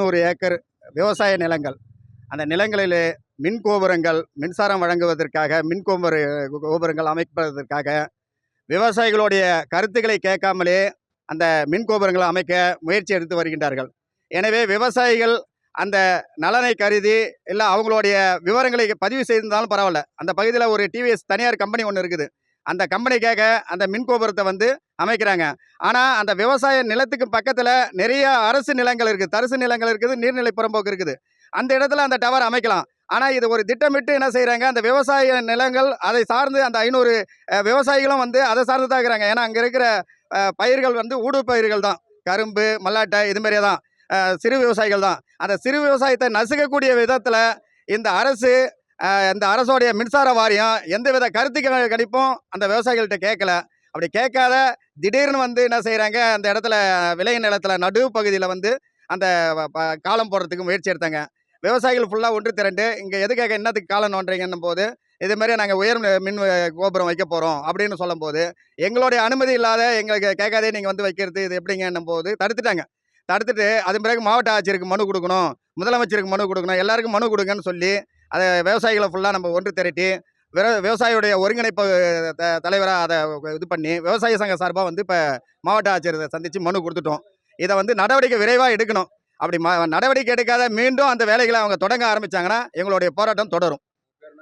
நூறு ஏக்கர் விவசாய நிலங்கள். அந்த நிலங்களிலே மின் கோபுரங்கள் மின்சாரம் வழங்குவதற்காக மின் கோபுர கோபுரங்கள் அமைப்பதற்காக விவசாயிகளுடைய கருத்துக்களை கேட்காமலே அந்த மின் கோபுரங்களை அமைக்க முயற்சி எடுத்து வருகின்றார்கள். எனவே விவசாயிகள் அந்த நலனை கருதி இல்லை அவங்களுடைய விவரங்களை பதிவு செய்திருந்தாலும் பரவாயில்ல. அந்த பகுதியில் ஒரு டிவிஎஸ் தனியார் கம்பெனி ஒன்று இருக்குது. அந்த கம்பெனிக்காக அந்த மின் கோபுரத்தை வந்து அமைக்கிறாங்க. ஆனால் அந்த விவசாய நிலத்துக்கு பக்கத்தில் நிறைய அரசு நிலங்கள் இருக்குது தரிசு நிலங்கள் இருக்குது நீர்நிலை புறம்போக்கு இருக்குது. அந்த இடத்துல அந்த டவர் அமைக்கலாம். ஆனால் இது ஒரு திட்டமிட்டு என்ன செய்கிறாங்க அந்த விவசாய நிலங்கள் அதை சார்ந்து அந்த ஐநூறு விவசாயிகளும் வந்து அதை சார்ந்து தான் இருக்கிறாங்க. ஏன்னா அங்கே இருக்கிற பயிர்கள் வந்து ஊடு பயிர்கள் தான். கரும்பு மல்லாட்டை இது மாதிரியே தான். சிறு விவசாயிகள் தான். அந்த சிறு விவசாயத்தை நசுக்கக்கூடிய விதத்தில் இந்த அரசு இந்த அரசோடைய மின்சார வாரியம் எந்தவித கருத்து கணிப்பும் அந்த விவசாயிகள்கிட்ட கேட்கல. அப்படி கேட்காத திடீர்னு வந்து என்ன செய்கிறாங்க அந்த இடத்துல விளை நிலத்தில் நடு பகுதியில் வந்து அந்த ப- காலம் போடுறதுக்கு முயற்சி எடுத்தாங்க. விவசாயிகள் ஃபுல்லாக ஒன்று திரண்டு இங்கே எதுக்காக என்னத்துக்கு காலம் நோண்டுறீங்கன்னும் போது இது மாதிரி நாங்கள் உயர் மின் கோபுரம் வைக்க போகிறோம் அப்படின்னு சொல்லும்போது எங்களுடைய அனுமதி இல்லாத எங்களுக்கு கேட்காதே நீங்கள் வந்து வைக்கிறது இது எப்படிங்கன்னும் போது தடுத்துட்டாங்க. தடுத்துட்டு அது பிறகு மாவட்ட ஆட்சியருக்கு மனு கொடுக்கணும் முதலமைச்சருக்கு மனு கொடுக்கணும் எல்லாருக்கும் மனு கொடுங்கன்னு சொல்லி அதை விவசாயிகளை ஃபுல்லாக நம்ம ஒன்று திரட்டி விவசாயியுடைய ஒருங்கிணைப்பு த தலைவராக அதை இது பண்ணி விவசாய சங்க சார்பாக வந்து இப்போ மாவட்ட ஆட்சியரை சந்தித்து மனு கொடுத்துட்டோம். இதை வந்து நடவடிக்கை விரைவாக எடுக்கணும். அப்படி ம நடவடிக்கை எடுக்காத மீண்டும் அந்த வேலைகளை அவங்க தொடங்க ஆரம்பிச்சாங்கன்னா எங்களுடைய போராட்டம் தொடரும்.